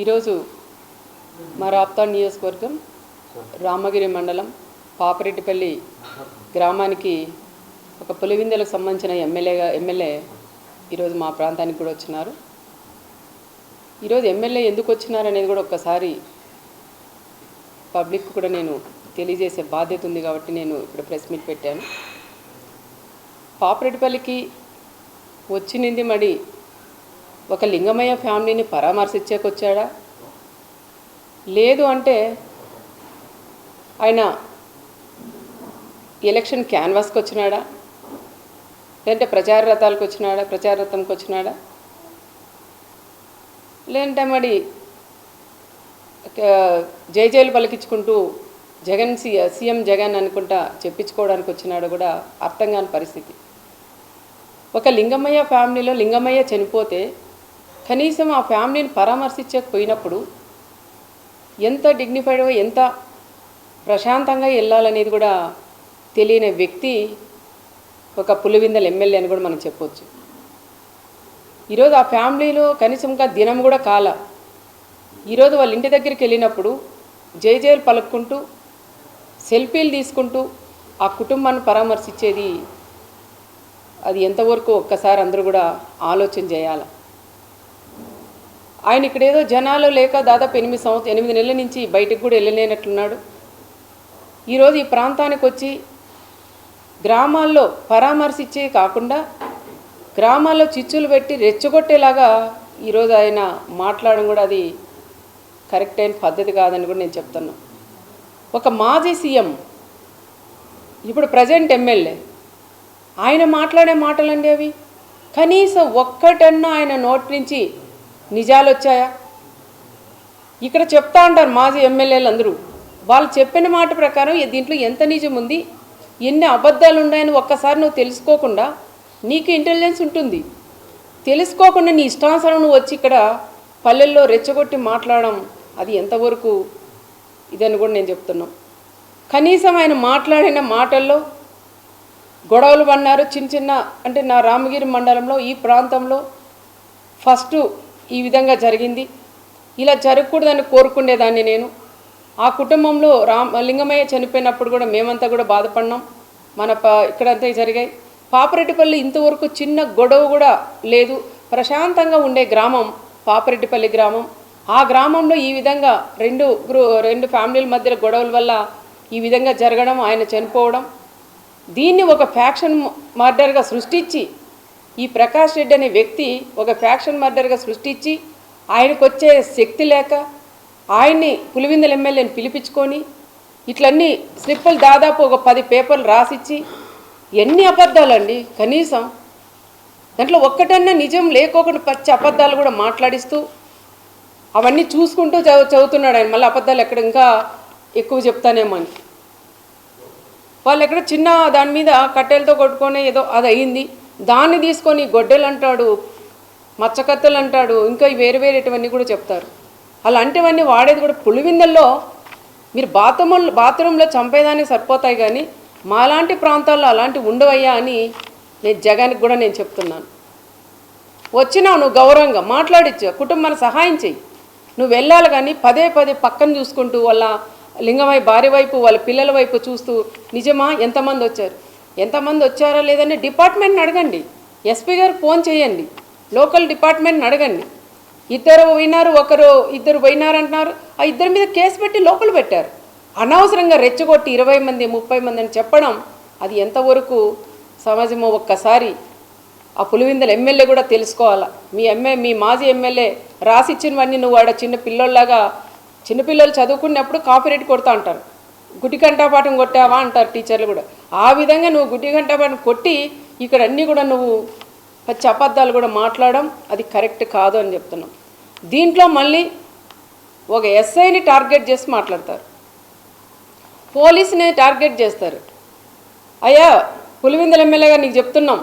ఈరోజు మా రాప్తా నియోజకవర్గం రామగిరి మండలం పాపరెడ్డిపల్లి గ్రామానికి ఒక పులివిందలకు సంబంధించిన ఎమ్మెల్యేగా ఎమ్మెల్యే ఈరోజు మా ప్రాంతానికి కూడా వచ్చినారు. ఈరోజు ఎమ్మెల్యే ఎందుకు వచ్చినారు అనేది కూడా ఒక్కసారి పబ్లిక్ కూడా నేను తెలియజేసే బాధ్యత ఉంది కాబట్టి నేను ఇప్పుడు ప్రెస్ మీట్ పెట్టాను. పాపరెడ్డిపల్లికి వచ్చినింది మడి ఒక లింగమయ్య ఫ్యామిలీని పరామర్శించేకొచ్చాడా? లేదు అంటే ఆయన ఎలక్షన్ క్యాన్వాస్కి వచ్చినాడా లేదంటే ప్రచార రథాలకు వచ్చినాడా ప్రచార రథంకి వచ్చినాడా లేదంటే మరి జయజయలు పలికించుకుంటూ జగన్ సి సీఎం జగన్ అనుకుంటా చెప్పించుకోవడానికి వచ్చినాడు కూడా అర్థం కాని పరిస్థితి. ఒక లింగమయ్య ఫ్యామిలీలో లింగమయ్య చనిపోతే కనీసం ఆ ఫ్యామిలీని పరామర్శించకపోయినప్పుడు ఎంత డిగ్నిఫైడ్గా ఎంత ప్రశాంతంగా వెళ్ళాలనేది కూడా తెలియని వ్యక్తి ఒక పులివిందల ఎమ్మెల్యే అని కూడా మనం చెప్పవచ్చు ఈరోజు ఆ ఫ్యామిలీలో కనీసంగా దినం కూడా కాల. ఈరోజు వాళ్ళ ఇంటి దగ్గరికి వెళ్ళినప్పుడు జై జైలు పలుక్కుంటూ సెల్ఫీలు తీసుకుంటూ ఆ కుటుంబాన్ని పరామర్శించేది అది ఎంతవరకు ఒక్కసారి అందరూ కూడా ఆలోచన చేయాలి? ఆయన ఇక్కడ ఏదో జనాలు లేక దాదాపు ఎనిమిది సంవత్సరం ఎనిమిది నెలల నుంచి బయటకు కూడా వెళ్ళలేనట్లున్నాడు ఈరోజు ఈ ప్రాంతానికి వచ్చి గ్రామాల్లో పరామర్శించే కాకుండా గ్రామాల్లో చిచ్చులు పెట్టి రెచ్చగొట్టేలాగా ఈరోజు ఆయన మాట్లాడడం కూడా అది కరెక్ట్ అయిన పద్ధతి కాదని కూడా నేను చెప్తున్నా. ఒక మాజీ సీఎం ఇప్పుడు ప్రజెంట్ ఎమ్మెల్యే ఆయన మాట్లాడే మాటలండి అవి. కనీసం ఒక్కటన్నా ఆయన నోటి నుంచి నిజాలు వచ్చాయా? ఇక్కడ చెప్తా ఉంటారు మాజీ ఎమ్మెల్యేలు అందరూ వాళ్ళు చెప్పిన మాట ప్రకారం దీంట్లో ఎంత నిజం ఉంది? ఎన్ని అబద్ధాలు ఉన్నాయని ఒక్కసారి నువ్వు తెలుసుకోకుండా నీకు ఇంటెలిజెన్స్ ఉంటుంది. తెలుసుకోకుండా నీ ఇష్టానుసారం నువ్వు వచ్చి ఇక్కడ పల్లెల్లో రెచ్చగొట్టి మాట్లాడడం అది ఎంతవరకు ఇదని కూడా నేను చెప్తున్నాం. కనీసం ఆయన మాట్లాడిన మాటల్లో గొడవలు పడినారు చిన్న చిన్న అంటే నా రామగిరి మండలంలో ఈ ప్రాంతంలో ఫస్ట్ ఈ విధంగా జరిగింది. ఇలా జరగకూడదని కోరుకునేదాన్ని నేను. ఆ కుటుంబంలో రామ్ లింగమయ్య చనిపోయినప్పుడు కూడా మేమంతా కూడా బాధపడినాం. మన ప ఇక్కడంతా జరిగాయి. పాపరెడ్డిపల్లి ఇంతవరకు చిన్న గొడవ కూడా లేదు. ప్రశాంతంగా ఉండే గ్రామం పాపరెడ్డిపల్లి గ్రామం. ఆ గ్రామంలో ఈ విధంగా రెండు గ్రూ రెండు ఫ్యామిలీల మధ్య గొడవల వల్ల ఈ విధంగా జరగడం ఆయన చనిపోవడం. దీన్ని ఒక ఫ్యాక్షన్ మర్డర్గా సృష్టించి ఈ ప్రకాష్ రెడ్డి అనే వ్యక్తి ఒక ఫ్యాక్షన్ మర్డర్గా సృష్టించి ఆయనకు వచ్చే శక్తి లేక ఆయన్ని పులివిందల ఎమ్మెల్యేని పిలిపించుకొని ఇట్లన్నీ స్లిప్పులు దాదాపు ఒక పది పేపర్లు రాసిచ్చి ఎన్ని అబద్ధాలండి? కనీసం దాంట్లో ఒక్కటన్నా నిజం లేకోకుండా పచ్చి అబద్ధాలు కూడా మాట్లాడిస్తూ అవన్నీ చూసుకుంటూ చదువు చదువుతున్నాడు ఆయన. మళ్ళీ అబద్ధాలు ఎక్కడ ఇంకా ఎక్కువ చెప్తానేమో అని. వాళ్ళు ఎక్కడ చిన్న దాని మీద కట్టెలతో కొట్టుకొని ఏదో అది అయింది దాన్ని తీసుకొని గొడ్డలు అంటాడు మచ్చకత్తెలు అంటాడు ఇంకా వేరు వేరేటివన్నీ కూడా చెప్తారు. అలాంటివన్నీ వాడేది కూడా పులివిందల్లో. మీరు బాత్రూమ్ బాత్రూంలో చంపేదానికి సరిపోతాయి కానీ మాలాంటి ప్రాంతాల్లో అలాంటివి ఉండవయ్యా అని నేను జగన్కి కూడా నేను చెప్తున్నాను. వచ్చినావు నువ్వు గౌరవంగా మాట్లాడిచ్చు కుటుంబాన్ని సహాయం చెయ్యి. నువ్వు వెళ్ళాలి కానీ పదే పదే పక్కన చూసుకుంటూ వాళ్ళ లింగమై భార్య వైపు వాళ్ళ పిల్లల వైపు చూస్తూ నిజమా? ఎంతమంది వచ్చారు? ఎంతమంది వచ్చారా లేదని డిపార్ట్మెంట్ని అడగండి. ఎస్పీ గారు ఫోన్ చేయండి. లోకల్ డిపార్ట్మెంట్ని అడగండి. ఇద్దరు పోయినారు ఒకరు ఇద్దరు పోయినారంటున్నారు. ఆ ఇద్దరి మీద కేసు పెట్టి లోపల పెట్టారు. అనవసరంగా రెచ్చగొట్టి ఇరవై మంది ముప్పై మంది అని చెప్పడం అది ఎంతవరకు సమాజము ఒక్కసారి ఆ పులివిందల ఎమ్మెల్యే కూడా తెలుసుకోవాలా. మీ ఎమ్మె మీ మాజీ ఎమ్మెల్యే రాసిచ్చినవన్నీ నువ్వు ఆడ చిన్న పిల్లల్లాగా చిన్నపిల్లలు చదువుకున్నప్పుడు కాపీరేట్ కొడతా అంటారు. గుడి గంటాపాఠం కొట్టావా అంటారు టీచర్లు కూడా. ఆ విధంగా నువ్వు గుడి గంటాపాఠం కొట్టి ఇక్కడ అన్నీ కూడా నువ్వు పచ్చి అబద్ధాలు కూడా మాట్లాడడం అది కరెక్ట్ కాదు అని చెప్తున్నాం. దీంట్లో మళ్ళీ ఒక ఎస్ఐని టార్గెట్ చేసి మాట్లాడతారు. పోలీసుని టార్గెట్ చేస్తారు. అయ్యా పులివిందల ఎమ్మెల్యేగా నీకు చెప్తున్నాం.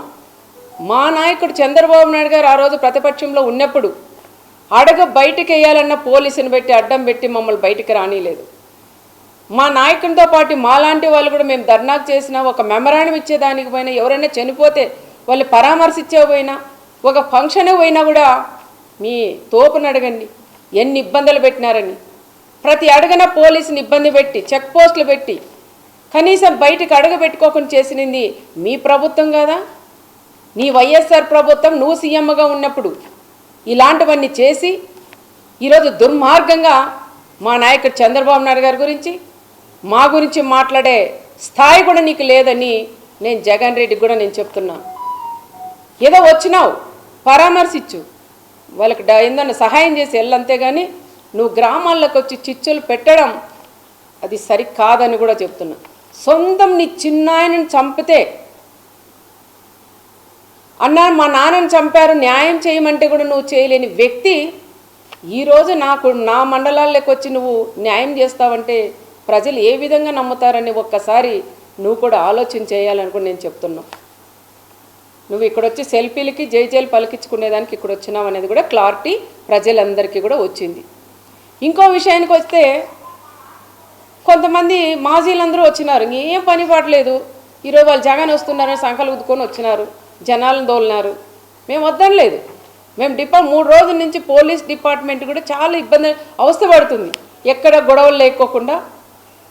మా నాయకుడు చంద్రబాబు నాయుడు గారు ఆ రోజు ప్రతిపక్షంలో ఉన్నప్పుడు అడగ బయటికి వేయాలన్న పోలీసుని పెట్టి అడ్డం పెట్టి మమ్మల్ని బయటికి రానిలేదు. మా నాయకునితో పాటు మాలాంటి వాళ్ళు కూడా మేము ధర్నాకు చేసినా ఒక మెమరాండం ఇచ్చేదానికి పోయినా ఎవరైనా చనిపోతే వాళ్ళు పరామర్శించే పోయినా ఒక ఫంక్షన్ పోయినా కూడా మీ తోపును అడగండి ఎన్ని ఇబ్బందులు పెట్టినారని. ప్రతి అడుగున పోలీసుని ఇబ్బంది పెట్టి చెక్ పోస్టులు పెట్టి కనీసం బయటకు అడుగు పెట్టుకోకుండా చేసినది మీ ప్రభుత్వం కదా? నీ వైఎస్ఆర్ ప్రభుత్వం నువ్వు సీఎంగా ఉన్నప్పుడు ఇలాంటివన్నీ చేసి ఈరోజు దుర్మార్గంగా మా నాయకుడు చంద్రబాబు నాయుడు గారి గురించి మా గురించి మాట్లాడే స్థాయి కూడా నీకు లేదని నేను జగన్ రెడ్డికి కూడా నేను చెప్తున్నాను ఏదో వచ్చినావు పరామర్శించు. వాళ్ళకి డ- ఏందన్నా సహాయం చేసి వెళ్ళంతే కానీ నువ్వు గ్రామాల్లోకి వచ్చి చిచ్చులు పెట్టడం అది సరికాదని కూడా చెప్తున్నా. సొంతం నీ చిన్నాయనని చంపితే అన్నా మా నాన్నని చంపారు న్యాయం చేయమంటే కూడా నువ్వు చేయలేని వ్యక్తి ఈరోజు నాకు నా మండలాల్లోకి వచ్చి నువ్వు న్యాయం చేస్తావంటే ప్రజలు ఏ విధంగా నమ్ముతారని ఒక్కసారి నువ్వు కూడా ఆలోచన చేయాలని కూడా నేను చెప్తున్నా. నువ్వు ఇక్కడ వచ్చి సెల్ఫీలకి జైజైలు పలికించుకునేదానికి ఇక్కడ వచ్చినావు అనేది కూడా క్లారిటీ ప్రజలందరికీ కూడా వచ్చింది. ఇంకో విషయానికి వస్తే కొంతమంది మాజీలందరూ వచ్చినారు. ఏం పని పాటలేదు ఈరోజు వాళ్ళు జగన్ వస్తున్నారని సంకలు ఉద్దుకొని వచ్చినారు. జనాలను దోలినారు మేము వద్దనలేదు. మేము డిపా మూడు రోజుల నుంచి పోలీస్ డిపార్ట్మెంట్ కూడా చాలా ఇబ్బంది అవస్థ పడుతుంది. ఎక్కడ గొడవలు లేకోకుండా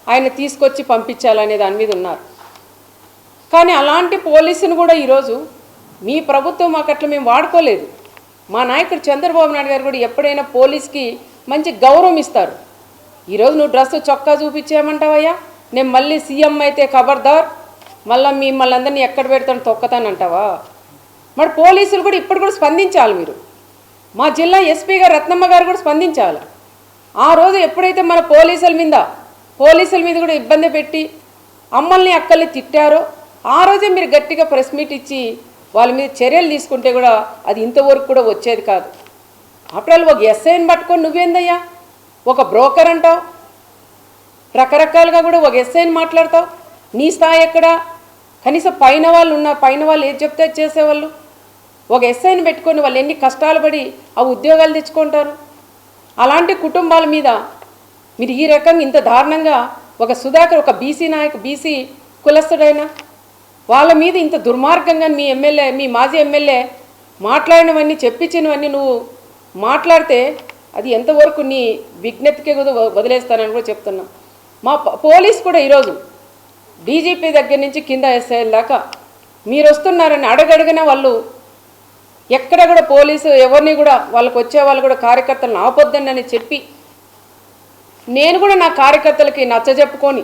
ఆయన తీసుకొచ్చి పంపించాలనే దాని మీద ఉన్నారు. కానీ అలాంటి పోలీసును కూడా ఈరోజు మీ ప్రభుత్వం మాకు అట్లా మేము వాడుకోలేదు. మా నాయకుడు చంద్రబాబు నాయుడు గారు కూడా ఎప్పుడైనా పోలీస్కి మంచి గౌరవం ఇస్తారు. ఈరోజు నువ్వు డ్రెస్ చొక్కా చూపించేయమంటావయ్యా? నేను మళ్ళీ సీఎం అయితే ఖబర్దార్ మళ్ళీ మిమ్మల్ని అందరినీ ఎక్కడ పెడతాను తొక్కతానంటావా? మరి పోలీసులు కూడా ఇప్పుడు కూడా స్పందించాలి మీరు. మా జిల్లా ఎస్పీ గారు రత్నమ్మ గారు కూడా స్పందించాలి. ఆ రోజు ఎప్పుడైతే మన పోలీసుల మీద పోలీసుల మీద కూడా ఇబ్బంది పెట్టి అమ్మల్ని అక్కల్ని తిట్టారో ఆ రోజే మీరు గట్టిగా ప్రెస్ మీట్ ఇచ్చి వాళ్ళ మీద చర్యలు తీసుకుంటే కూడా అది ఇంతవరకు కూడా వచ్చేది కాదు. అప్పుడు ఒక ఎస్ఐని పట్టుకొని నువ్వేందయ్యా? ఒక బ్రోకర్ అంటావు? రకరకాలుగా కూడా ఒక ఎస్ఐని మాట్లాడతావు? నీ స్థాయి ఎక్కడా? కనీసం పైన వాళ్ళు ఉన్న పైన వాళ్ళు ఏది చెప్తే చేసేవాళ్ళు? ఒక ఎస్ఐని పెట్టుకొని వాళ్ళు ఎన్ని కష్టాలు పడి ఆ ఉద్యోగాలు తెచ్చుకుంటారు? అలాంటి కుటుంబాల మీద మీరు ఈ రకంగా ఇంత దారుణంగా ఒక సుధాకర్ ఒక బీసీ నాయకు బీసీ కులస్తుడైన వాళ్ళ మీద ఇంత దుర్మార్గంగా మీ ఎమ్మెల్యే మీ మాజీ ఎమ్మెల్యే మాట్లాడినవన్నీ చెప్పించినవన్నీ నువ్వు మాట్లాడితే అది ఎంతవరకు నీ విజ్ఞతకే కూడా వదిలేస్తానని కూడా చెప్తున్నా. మా పోలీస్ కూడా ఈరోజు డీజీపీ దగ్గర నుంచి కింద ఎస్ఐల దాకా మీరు వస్తున్నారని అడగడిగిన వాళ్ళు ఎక్కడ కూడా పోలీసు ఎవరిని కూడా వాళ్ళకు వచ్చే వాళ్ళు కూడా కార్యకర్తలను ఆపొద్దండి అని చెప్పి నేను కూడా నా కార్యకర్తలకి నచ్చజెప్పుకొని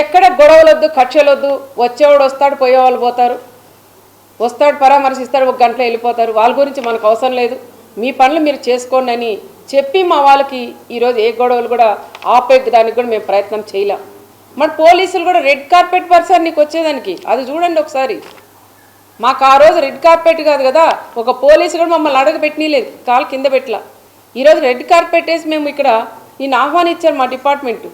ఎక్కడ గొడవలొద్దు కక్షలొద్దు వచ్చేవాడు వస్తాడు పోయేవాళ్ళు పోతారు. వస్తాడు పరామర్శిస్తాడు ఒక గంటలో వెళ్ళిపోతారు. వాళ్ళ గురించి మనకు అవసరం లేదు. మీ పనులు మీరు చేసుకోండి అని చెప్పి మా వాళ్ళకి ఈరోజు ఏ గొడవలు కూడా ఆపే దానికి కూడా మేము ప్రయత్నం చేయలేం. మరి పోలీసులు కూడా రెడ్ కార్పెట్ పర్సన్ నీకు వచ్చేదానికి? అది చూడండి ఒకసారి. మాకు ఆ రోజు రెడ్ కార్పెట్ కాదు కదా ఒక పోలీసు కూడా మమ్మల్ని అడగ పెట్టనీలేదు కాలు కింద పెట్టలా. ఈరోజు రెడ్ కార్పెట్ వేసి మేము ఇక్కడ నేను ఆహ్వానించారు మా డిపార్ట్మెంట్.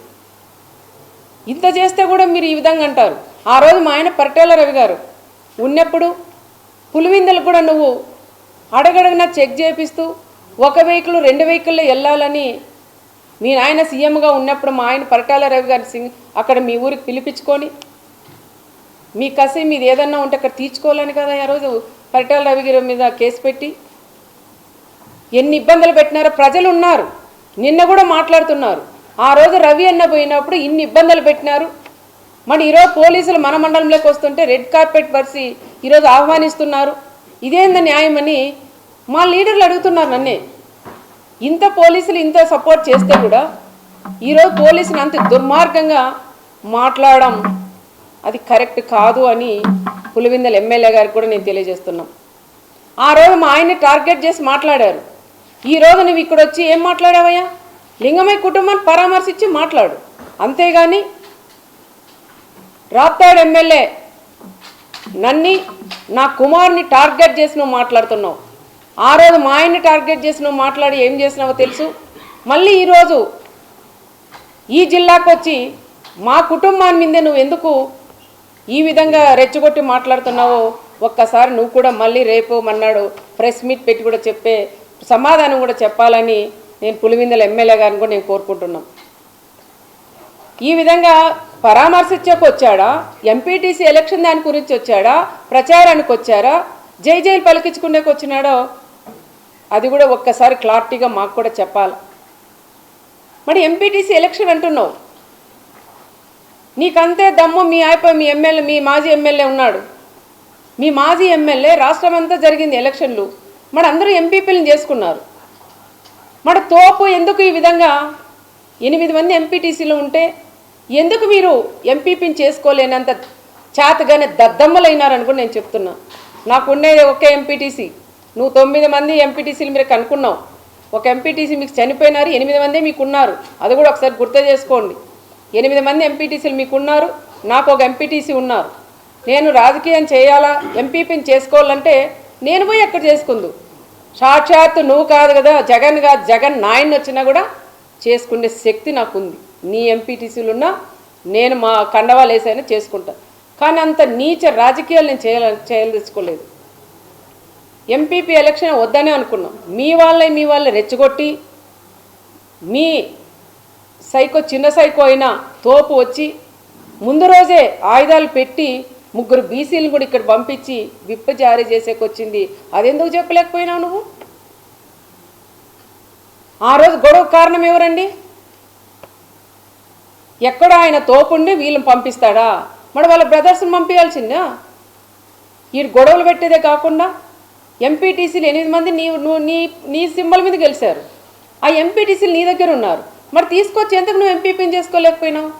ఇంత చేస్తే కూడా మీరు ఈ విధంగా అంటారు. ఆ రోజు మా ఆయన పరిటాల రవి గారు ఉన్నప్పుడు పులివిందలు కూడా నువ్వు అడగడగినా చెక్ చేపిస్తూ ఒక వెహికల్ రెండు వెహికల్లో వెళ్ళాలని మీ నాయన సీఎంగా ఉన్నప్పుడు మా ఆయన పరిటాల రవి గారి సింగ్ అక్కడ మీ ఊరికి పిలిపించుకొని మీ కసి మీది ఏదన్నా ఉంటే అక్కడ తీర్చుకోవాలని కదా ఆ రోజు పరిటాల రవి గారి మీద కేసు పెట్టి ఎన్ని ఇబ్బందులు పెట్టినారో ప్రజలు ఉన్నారు. నిన్న కూడా మాట్లాడుతున్నారు. ఆ రోజు రవి అన్న పోయినప్పుడు ఇన్ని ఇబ్బందులు పెట్టినారు. మరి ఈరోజు పోలీసులు మన మండలంలోకి వస్తుంటే రెడ్ కార్పెట్ పరిచి ఈరోజు ఆహ్వానిస్తున్నారు. ఇదేంద న్యాయమని మా లీడర్లు అడుగుతున్నారు నన్నే. ఇంత పోలీసులు ఇంత సపోర్ట్ చేస్తే కూడా ఈరోజు పోలీసులు అంత దుర్మార్గంగా మాట్లాడడం అది కరెక్ట్ కాదు అని పులివిందల ఎమ్మెల్యే గారికి కూడా నేను తెలియజేస్తున్నాం. ఆ రోజు మా ఆయన్ని టార్గెట్ చేసి మాట్లాడారు. ఈ రోజు నువ్వు ఇక్కడ వచ్చి ఏం మాట్లాడావయ్యా? లింగమయ్య కుటుంబాన్ని పరామర్శించి మాట్లాడు. అంతేగాని రాప్తాడు ఎమ్మెల్యే నన్ని నా కుమార్ని టార్గెట్ చేసి నువ్వు మాట్లాడుతున్నావు. ఆ రోజు మా ఆయన్ని టార్గెట్ చేసి నువ్వు మాట్లాడి ఏం చేసినావో తెలుసు. మళ్ళీ ఈరోజు ఈ జిల్లాకు వచ్చి మా కుటుంబాన్ని మీదే నువ్వు ఎందుకు ఈ విధంగా రెచ్చగొట్టి మాట్లాడుతున్నావో ఒక్కసారి నువ్వు కూడా మళ్ళీ రేపు మన్నాడు ప్రెస్ మీట్ పెట్టి కూడా చెప్పే సమాధానం కూడా చెప్పాలని నేను పులివిందల ఎమ్మెల్యే గారిని కూడా నేను కోరుకుంటున్నాం. ఈ విధంగా పరామర్శించకు వచ్చాడా? ఎంపీటీసీ ఎలక్షన్ దాని గురించి వచ్చాడా? ప్రచారానికి వచ్చారా? జై జైలు పలికించుకునేకి వచ్చినాడో? అది కూడా ఒక్కసారి క్లారిటీగా మాకు కూడా చెప్పాలి. మరి ఎంపీటీసీ ఎలక్షన్ అంటున్నావు. నీకంతే దమ్ము మీ అయిపోయి మీ ఎమ్మెల్యే మీ మాజీ ఎమ్మెల్యే ఉన్నాడు. మీ మాజీ ఎమ్మెల్యే రాష్ట్రం అంతా జరిగింది ఎలక్షన్లు. మరి అందరూ ఎంపీపీలను చేసుకున్నారు. మరి తోపు ఎందుకు ఈ విధంగా ఎనిమిది మంది ఎంపీటీసీలు ఉంటే ఎందుకు మీరు ఎంపీపీని చేసుకోలేనంత చేతగానే దద్దమ్మలైనారని కూడా నేను చెప్తున్నా. నాకు ఉండేది ఒకే ఎంపీటీసీ నువ్వు తొమ్మిది మంది ఎంపీటీసీలు మీరు కనుక్కున్నావు. ఒక ఎంపీటీసీ మీకు చనిపోయినారు ఎనిమిది మంది మీకు ఉన్నారు అది కూడా ఒకసారి గుర్తు చేసుకోండి. ఎనిమిది మంది ఎంపీటీసీలు మీకు ఉన్నారు నాకు ఒక ఎంపీటీసీ ఉన్నారు. నేను రాజకీయం చేయాలా ఎంపీపీని చేసుకోవాలంటే నేను పోయి ఎక్కడ చేసుకుందు. సాక్షాత్తు నువ్వు కాదు కదా జగన్ కాదు జగన్ నాయన వచ్చినా కూడా చేసుకునే శక్తి నాకుంది. నీ ఎంపీటీసీలు ఉన్నా నేను మా కండవాలు వేసైనా చేసుకుంటా. కానీ అంత నీచ రాజకీయాలు నేను చేయాల చేయదలుచుకోలేదు. ఎంపీపీ ఎలక్షన్ వద్దనే అనుకున్నాం. మీ వాళ్ళే మీ వాళ్ళే రెచ్చగొట్టి మీ సైకో చిన్న సైకో అయినా తోపు వచ్చి ముందు రోజే ఆయుధాలు పెట్టి ముగ్గురు బీసీలను కూడా ఇక్కడ పంపించి విప్ప జారీ చేసేకొచ్చింది. అదెందుకు చెప్పలేకపోయినావు నువ్వు? ఆ రోజు గొడవ కారణం ఎవరండి? ఎక్కడ ఆయన తోపుండి వీళ్ళని పంపిస్తాడా? మరి వాళ్ళ బ్రదర్స్ని పంపించాల్సిందా? ఈ గొడవలు పెట్టేదే కాకుండా ఎంపీటీసీలు ఎనిమిది మంది నీ నువ్వు నీ నీ సింబల్ మీద గెలిచారు. ఆ ఎంపీటీసీలు నీ దగ్గర ఉన్నారు. మరి తీసుకొచ్చి ఎంతకు నువ్వు ఎంపీపీని చేసుకోలేకపోయినావు?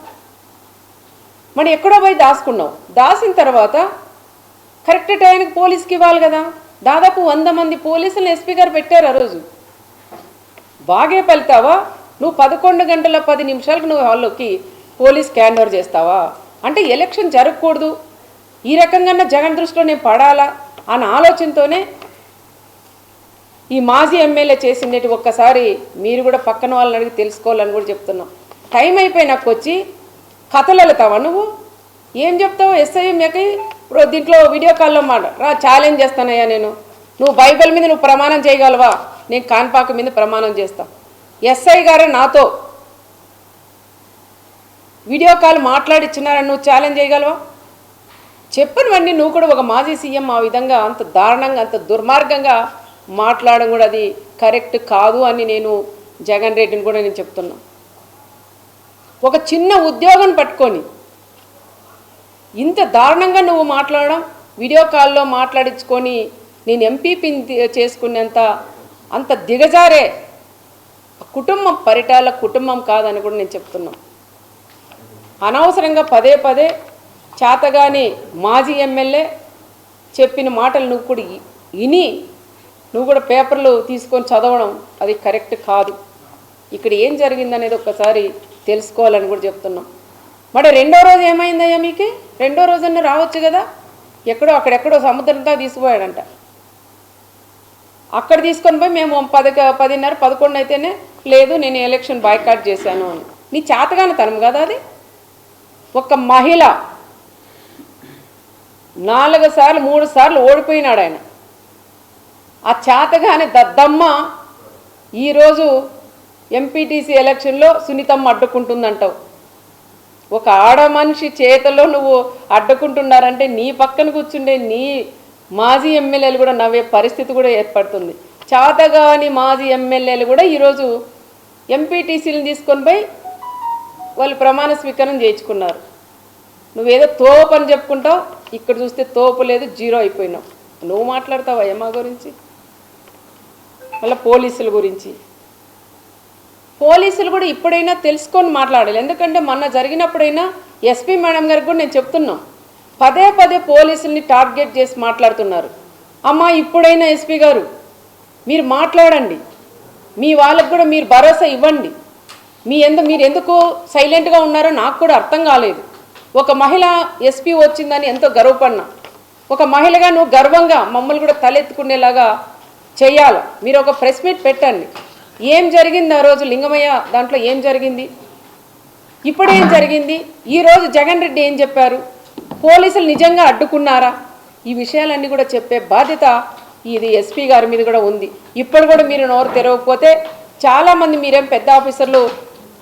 మనం ఎక్కడో పోయి దాచుకున్నావు దాసిన తర్వాత కరెక్ట్ టైంకి పోలీస్కి ఇవ్వాలి కదా. దాదాపు వంద మంది పోలీసులను ఎస్పీ గారు పెట్టారు ఆ రోజు. బాగే పలుతావా? నువ్వు పదకొండు గంటల పది నిమిషాలకు నువ్వు హాల్లోకి పోలీస్ క్యాండ్ ఓవర్ చేస్తావా? అంటే ఎలక్షన్ జరగకూడదు. ఈ రకంగా జగన్ దృష్టిలో నేను పడాలా అన్న ఆలోచనతోనే ఈ మాజీ ఎమ్మెల్యే చేసిండేటి ఒక్కసారి మీరు కూడా పక్కన వాళ్ళని అడిగి తెలుసుకోవాలని కూడా చెప్తున్నాం. టైం అయిపోయి నాకు వచ్చి కథలు వెళ్తావా నువ్వు? ఏం చెప్తావు? ఎస్ఐ మీకు ఇప్పుడు దీంట్లో వీడియో కాల్లో మాట రా ఛాలెంజ్ చేస్తానయ్యా నేను. నువ్వు బైబిల్ మీద నువ్వు ప్రమాణం చేయగలవా? నేను కాన్పాక మీద ప్రమాణం చేస్తా. ఎస్ఐ గారు నాతో. వీడియో కాల్ మాట్లాడిచ్చినారని నువ్వు ఛాలెంజ్ చేయగలవా? చెప్పనివన్నీ నువ్వు కూడా ఒక మాజీ సీఎం ఆ విధంగా అంత దారుణంగా అంత దుర్మార్గంగా మాట్లాడడం కూడా అది కరెక్ట్ కాదు అని నేను జగన్ రెడ్డిని కూడా నేను చెప్తున్నాను ఒక చిన్న ఉద్యోగం పట్టుకొని. ఇంత దారుణంగా నువ్వు మాట్లాడడం వీడియో కాల్లో మాట్లాడించుకొని నేను ఎంపీపీని చేసుకునేంత అంత దిగజారే కుటుంబం పరిటాల కుటుంబం కాదని కూడా నేను చెప్తున్నాను అనవసరంగా పదే పదే చేతగాని మాజీ ఎమ్మెల్యే చెప్పిన మాటలు నువ్వు కూడా ఇ- విని నువ్వు కూడా పేపర్లు తీసుకొని చదవడం అది కరెక్ట్ కాదు. ఇక్కడ ఏం జరిగిందనేది ఒక్కసారి తెలుసుకోవాలని కూడా చెప్తున్నాం. మరి రెండో రోజు ఏమైందయ్యా మీకు? రెండో రోజున రావచ్చు కదా? ఎక్కడో అక్కడెక్కడో సముద్రంతో తీసుకుపోయాడంట. అక్కడ తీసుకొని పోయి మేము పది పదిన్నర పదకొండు అయితేనే లేదు నేను ఎలక్షన్ బాయ్కాట్ చేశాను అని. నీ చేతగానే తనం కదా అది? ఒక మహిళ నాలుగు సార్లు మూడు సార్లు ఓడిపోయినాడు ఆయన. ఆ చేతగానే దద్దమ్మ ఈరోజు ఎంపీటీసీ ఎలక్షన్లో సునీతమ్మ అడ్డుకుంటుందంటావు. ఒక ఆడ మనిషి చేతిలో నువ్వు అడ్డుకుంటున్నారంటే నీ పక్కన కూర్చుండే నీ మాజీ ఎమ్మెల్యేలు కూడా నవ్వే పరిస్థితి కూడా ఏర్పడుతుంది. చాతగాని మాజీ ఎమ్మెల్యేలు కూడా ఈరోజు ఎంపీటీసీలను తీసుకొని పోయి వాళ్ళు ప్రమాణ స్వీకారం చేయించుకున్నారు. నువ్వేదో తోపు అని చెప్పుకుంటావు ఇక్కడ చూస్తే తోపు లేదు జీరో అయిపోయినావు. నువ్వు మాట్లాడతావా ఏమా గురించి? మళ్ళీ పోలీసుల గురించి. పోలీసులు కూడా ఇప్పుడైనా తెలుసుకొని మాట్లాడాలి. ఎందుకంటే మొన్న జరిగినప్పుడైనా ఎస్పీ మేడం గారికి కూడా నేను చెప్తున్నాం పదే పదే పోలీసుల్ని టార్గెట్ చేసి మాట్లాడుతున్నారు. అమ్మా ఇప్పుడైనా ఎస్పీ గారు మీరు మాట్లాడండి. మీ వాళ్ళకు కూడా మీరు భరోసా ఇవ్వండి. మీ ఎందు మీరు ఎందుకు సైలెంట్గా ఉన్నారో నాకు కూడా అర్థం కాలేదు. ఒక మహిళ ఎస్పీ వచ్చిందని ఎంతో గర్వపడినా. ఒక మహిళగా నువ్వు గర్వంగా మమ్మల్ని కూడా తలెత్తుకునేలాగా చేయాలి? మీరు ఒక ప్రెస్ మీట్ పెట్టండి. ఏం జరిగింది ఆ రోజు లింగమయ్య దాంట్లో ఏం జరిగింది? ఇప్పుడు ఏం జరిగింది ఈరోజు జగన్ రెడ్డి ఏం చెప్పారు? పోలీసులు నిజంగా అడ్డుకున్నారా? ఈ విషయాలన్నీ కూడా చెప్పే బాధ్యత ఇది ఎస్పీ గారి మీద కూడా ఉంది. ఇప్పుడు కూడా మీరు నోరు తెరవకపోతే చాలామంది మీరేం పెద్ద ఆఫీసర్లు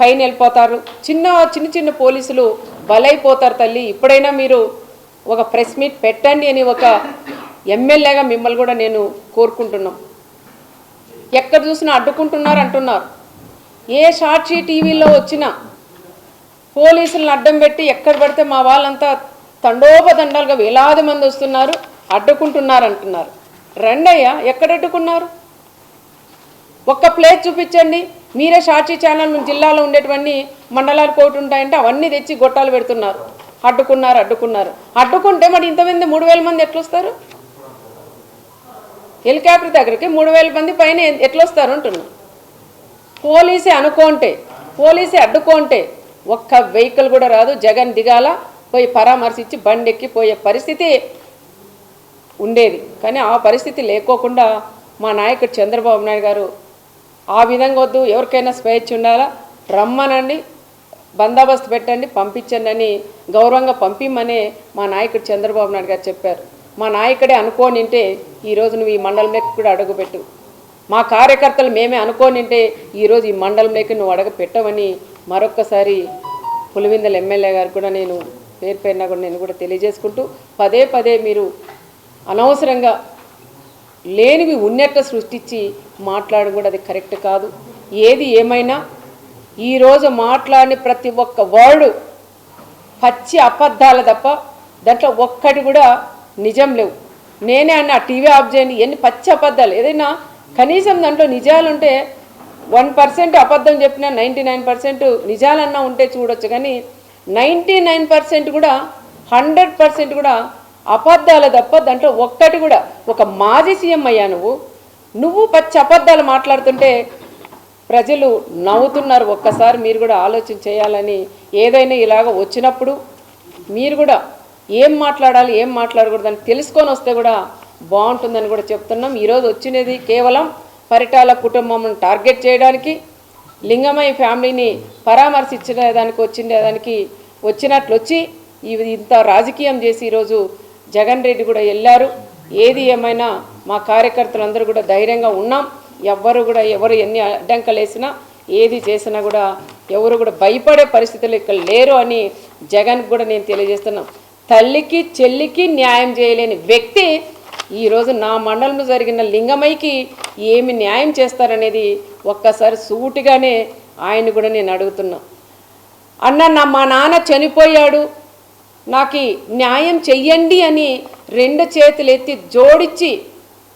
పైన వెళ్ళిపోతారు. చిన్న చిన్న చిన్న పోలీసులు బలైపోతారు తల్లి. ఇప్పుడైనా మీరు ఒక ప్రెస్ మీట్ పెట్టండి అని ఒక ఎమ్మెల్యేగా మిమ్మల్ని కూడా నేను కోరుకుంటున్నాం. ఎక్కడ చూసినా అడ్డుకుంటున్నారు అంటున్నారు. ఏ సాక్షి టీవీలో వచ్చినా పోలీసులను అడ్డం పెట్టి ఎక్కడ పడితే మా వాళ్ళంతా తండోపదండాలుగా వేలాది మంది వస్తున్నారు అడ్డుకుంటున్నారు అంటున్నారు. రండయ్యా ఎక్కడ అడ్డుకున్నారు? ఒక్క ప్లేస్ చూపించండి. మీరే సాక్షి ఛానల్ జిల్లాలో ఉండేటువంటి మండలాలు కోటి ఉంటాయంటే అవన్నీ తెచ్చి గొట్టాలు పెడుతున్నారు. అడ్డుకున్నారు అడ్డుకున్నారు. అడ్డుకుంటే మరి ఇంతమంది మూడు వేల మంది ఎట్లా వస్తారు హెలికాప్టర్ దగ్గరికి మూడు వేల మంది పైన ఎట్లొస్తారు అంటున్నా. పోలీసే అనుకోంటే పోలీసే అడ్డుకోంటే ఒక్క వెహికల్ కూడా రాదు. జగన్ దిగాల పోయి పరామర్శించి బండి ఎక్కిపోయే పరిస్థితి ఉండేది. కానీ ఆ పరిస్థితి లేకోకుండా మా నాయకుడు చంద్రబాబు నాయుడు గారు ఆ విధంగా వద్దు ఎవరికైనా స్వేచ్ఛ ఉండాలా? రమ్మనండి బందోబస్తు పెట్టండి పంపించండి అని గౌరవంగా పంపిమ్మనే మా నాయకుడు చంద్రబాబు నాయుడు గారు చెప్పారు. మా నాయకుడే అనుకోనింటే ఈరోజు నువ్వు ఈ మండలంలోకి కూడా అడుగుపెట్టు. మా కార్యకర్తలు మేమే అనుకోనింటే ఈరోజు ఈ మండలంలోకి నువ్వు అడగపెట్టవని మరొక్కసారి పులివిందల ఎమ్మెల్యే గారు కూడా నేను పేరు పేరున కూడా నేను కూడా తెలియజేసుకుంటూ పదే పదే మీరు అనవసరంగా లేనివి ఉన్నట్టు సృష్టించి మాట్లాడడం కూడా అది కరెక్ట్ కాదు. ఏది ఏమైనా ఈరోజు మాట్లాడిన ప్రతి ఒక్క వర్డు పచ్చి అబద్ధాలు తప్ప దాంట్లో ఒక్కటి కూడా నిజం లేవు. నేనే అన్న టీవీ ఆఫ్ చేయండి ఎన్ని పచ్చి అబద్ధాలు. ఏదైనా కనీసం దాంట్లో నిజాలుంటే వన్ పర్సెంట్ అబద్ధం చెప్పినా నైంటీ నైన్ పర్సెంట్ నిజాలన్నా ఉంటే చూడొచ్చు. కానీ నైంటీ నైన్ పర్సెంట్ కూడా హండ్రెడ్ పర్సెంట్ కూడా అబద్ధాలు తప్ప దాంట్లో ఒక్కటి కూడా. ఒక మాజీ సీఎం అయ్యా నువ్వు. నువ్వు పచ్చి అబద్ధాలు మాట్లాడుతుంటే ప్రజలు నవ్వుతున్నారు. ఒక్కసారి మీరు కూడా ఆలోచన చేయాలని ఏదైనా ఇలాగ వచ్చినప్పుడు మీరు కూడా ఏం మాట్లాడాలి ఏం మాట్లాడకూడదని తెలుసుకొని వస్తే కూడా బాగుంటుందని కూడా చెప్తున్నాం. ఈరోజు వచ్చినది కేవలం పరిటాల కుటుంబం టార్గెట్ చేయడానికి లింగమయ్య ఫ్యామిలీని పరామర్శించడానికి వచ్చిన దానికి వచ్చినట్లు వచ్చి ఇంత రాజకీయం చేసి ఈరోజు జగన్ రెడ్డి కూడా వెళ్ళారు. ఏది ఏమైనా మా కార్యకర్తలందరూ కూడా ధైర్యంగా ఉన్నాం. ఎవ్వరు కూడా ఎవరు ఎన్ని అడ్డంకలు వేసినా ఏది చేసినా కూడా ఎవరు కూడా భయపడే పరిస్థితులు ఇక్కడ లేరు అని జగన్ కూడా నేను తెలియజేస్తున్నాం. తల్లికి చెల్లికి న్యాయం చేయలేని వ్యక్తి ఈరోజు నా మండలంలో జరిగిన లింగమైకి ఏమి న్యాయం చేస్తారనేది ఒక్కసారి సూటిగానే ఆయన కూడా నేను అడుగుతున్నా. అన్న నా మా నాన్న చనిపోయాడు. నాకు న్యాయం చెయ్యండి అని రెండు చేతులు ఎత్తి జోడించి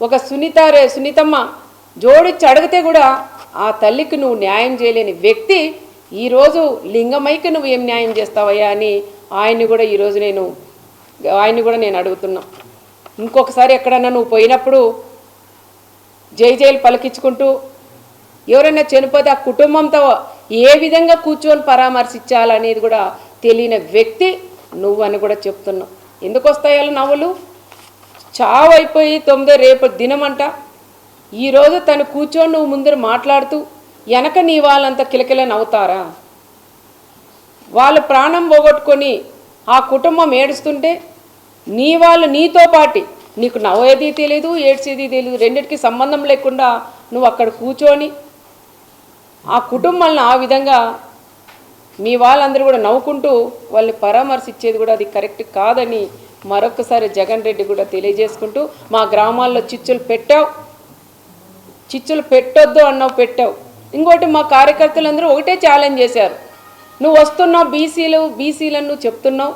ఒక సునీత రే సునీతమ్మ జోడించి అడిగితే కూడా ఆ తల్లికి నువ్వు న్యాయం చేయలేని వ్యక్తి ఈరోజు లింగమైకి నువ్వు ఏం న్యాయం చేస్తావయ్యా అని ఆయన్ని కూడా ఈరోజు నేను ఆయన్ని కూడా నేను అడుగుతున్నా. ఇంకొకసారి ఎక్కడన్నా నువ్వు పోయినప్పుడు జై జైలు పలికించుకుంటూ ఎవరైనా చనిపోతే ఆ కుటుంబంతో ఏ విధంగా కూర్చొని పరామర్శించాలనేది కూడా తెలియని వ్యక్తి నువ్వు అని కూడా చెప్తున్నావు. ఎందుకు వస్తాయో నవ్వులు? చావైపోయి అయిపోయి తొమ్మిదో రేపు దినమంట. ఈరోజు తను కూర్చొని నువ్వు ముందర మాట్లాడుతూ వెనక నీ వాళ్ళంతా కిలకిల నవ్వుతారా? వాళ్ళు ప్రాణం పోగొట్టుకొని ఆ కుటుంబం ఏడుస్తుంటే నీ వాళ్ళు నీతో పాటి నీకు నవ్వేది తెలియదు ఏడ్చేది తెలియదు రెండిటికి సంబంధం లేకుండా నువ్వు అక్కడ కూర్చొని ఆ కుటుంబాలను ఆ విధంగా మీ వాళ్ళందరూ కూడా నవ్వుకుంటూ వాళ్ళని పరామర్శించేది కూడా అది కరెక్ట్ కాదని మరొకసారి జగన్ రెడ్డి కూడా తెలియజేసుకుంటూ మా గ్రామాల్లో చిచ్చులు పెట్టావు. చిచ్చులు పెట్టొద్దు అన్నావు పెట్టావు. ఇంకోటి మా కార్యకర్తలందరూ ఒకటే ఛాలెంజ్ చేశారు. నువ్వు వస్తున్నావు బీసీలు బీసీలను నువ్వు చెప్తున్నావు.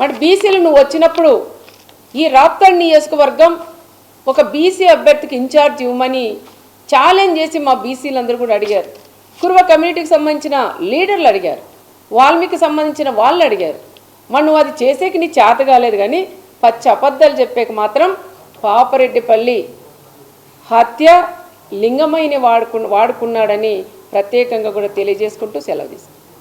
మరి బీసీలు నువ్వు వచ్చినప్పుడు ఈ రాప్తాడ్ నియోజకవర్గం ఒక బీసీ అభ్యర్థికి ఇన్ఛార్జ్ ఇవ్వమని ఛాలెంజ్ చేసి మా బీసీలందరూ కూడా అడిగారు. కుర్వ కమ్యూనిటీకి సంబంధించిన లీడర్లు అడిగారు. వాల్మీకి సంబంధించిన వాళ్ళు అడిగారు. మరి నువ్వు అది చేసేకి నీ చేత కాలేదు కానీ పచ్చి అబద్ధాలు చెప్పేకి మాత్రం పాపరెడ్డిపల్లి హత్య లింగమైన వాడుకు వాడుకున్నాడని ప్రత్యేకంగా కూడా తెలియజేసుకుంటూ సెలవు తీసుకుంటాం